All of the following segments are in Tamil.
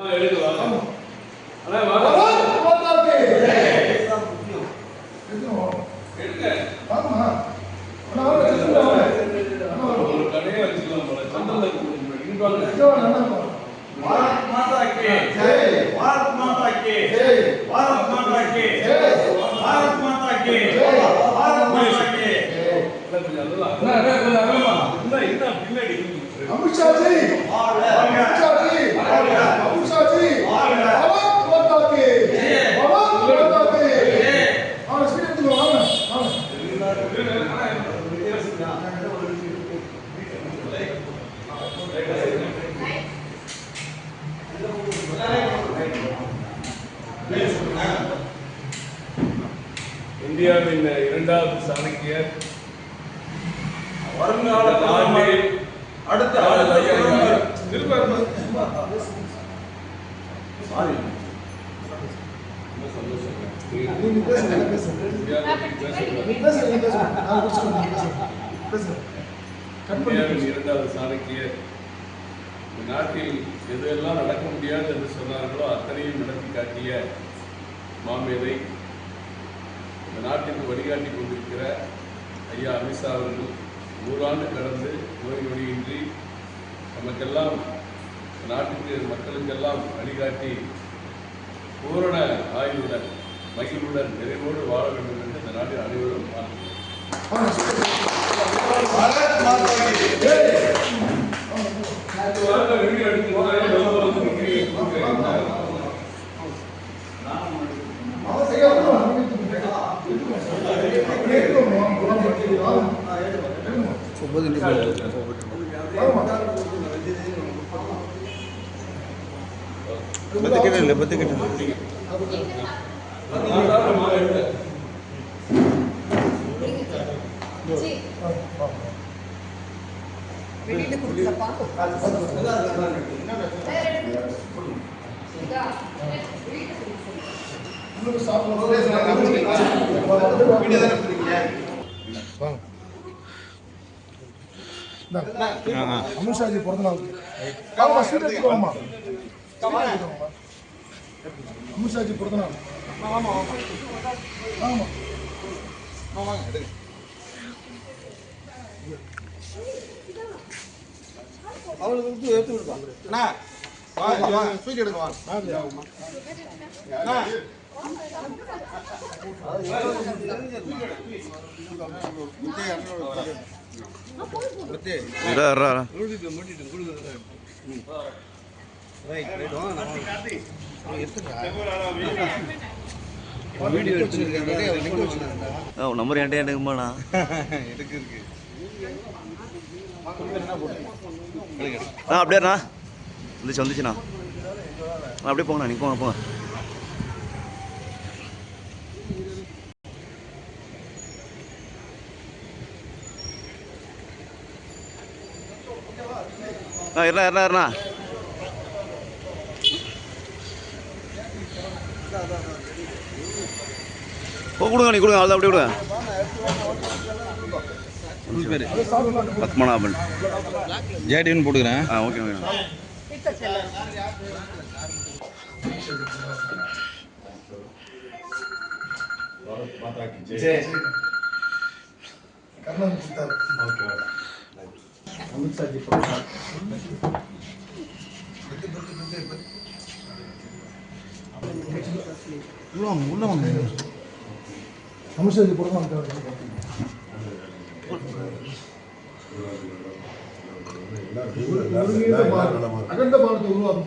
பாரத் மாதா அமித்ஷா ஜி அமித்ஷா ஜி அமித்ஷா ஜி பாரத் மாதா கி பாரத் மாதா கி வாங்க இந்தியாவின் இரண்டாவது சாணக்கியர் வருங்கால ஆண்டில் அடுத்த இரண்டாவது சாணக்கியர் இந்த நாட்டில் எதெல்லாம் நடக்க முடியாது என்று சொன்னார்களோ அத்தனையும் நடத்தி காட்டிய மாமேதை இந்த நாட்டிற்கு வழிகாட்டி கொண்டிருக்கிற ஐயா அமித்ஷா அவர்கள் நூறாண்டு கடந்து நோய் நொடியின்றி நமக்கெல்லாம் நாட்டுக்கு மக்களுக்கெல்லாம் வழிகாட்டி பூரண ஆய்வுடன் மகிழ்வுடன் நிறைவோடு வாழ வேண்டும் என்று இந்த நாட்டில் அனைவரும் வாழ்த்துகிறேன். போகும்போது பத்துக்கிட்ட இல்லை பத்துக்கிட்ட வெளியில கொடுத்தப்பா உங்களுக்கு சாப்பிடுறது வீடியோ தானே எடுத்துருக்கீங்க? அமித்ஷாஜி பிறந்த நாள் ஆமா ஸ்வீட் எடுத்துக்கோமா அமித்ஷாஜி பிறந்த நாள் ஆமா. அவளுக்கு எடுத்து விடுப்பா அண்ணா ஸ்வீட் எடுங்க வாங்க அண்ணா. நம்பர் என்கிட்ட எடுக்குமாண்ணா இருக்கு இருக்கு ஆ அப்படியேண்ணா வந்துச்சு வந்துச்சுண்ணா அப்படியே போங்கண்ணா நீங்கள் போங்க போங்க. ஆ இருண்ணா இருண்ணா இருண்ணா ஓ கொடுங்க நீ கொடுங்க அவ்வளோ அப்படியே விடுங்க. பேர் பத்மநாபன். ஜேடின்னு போட்டுக்கிறேன். ஆ ஓகே ஓகே. கர்ணன் சித்தார் அமித்ஷாஜி பிறந்த நாள் அமித்ஷாஜி பிறந்த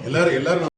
எல்லாரும் எல்லாரும்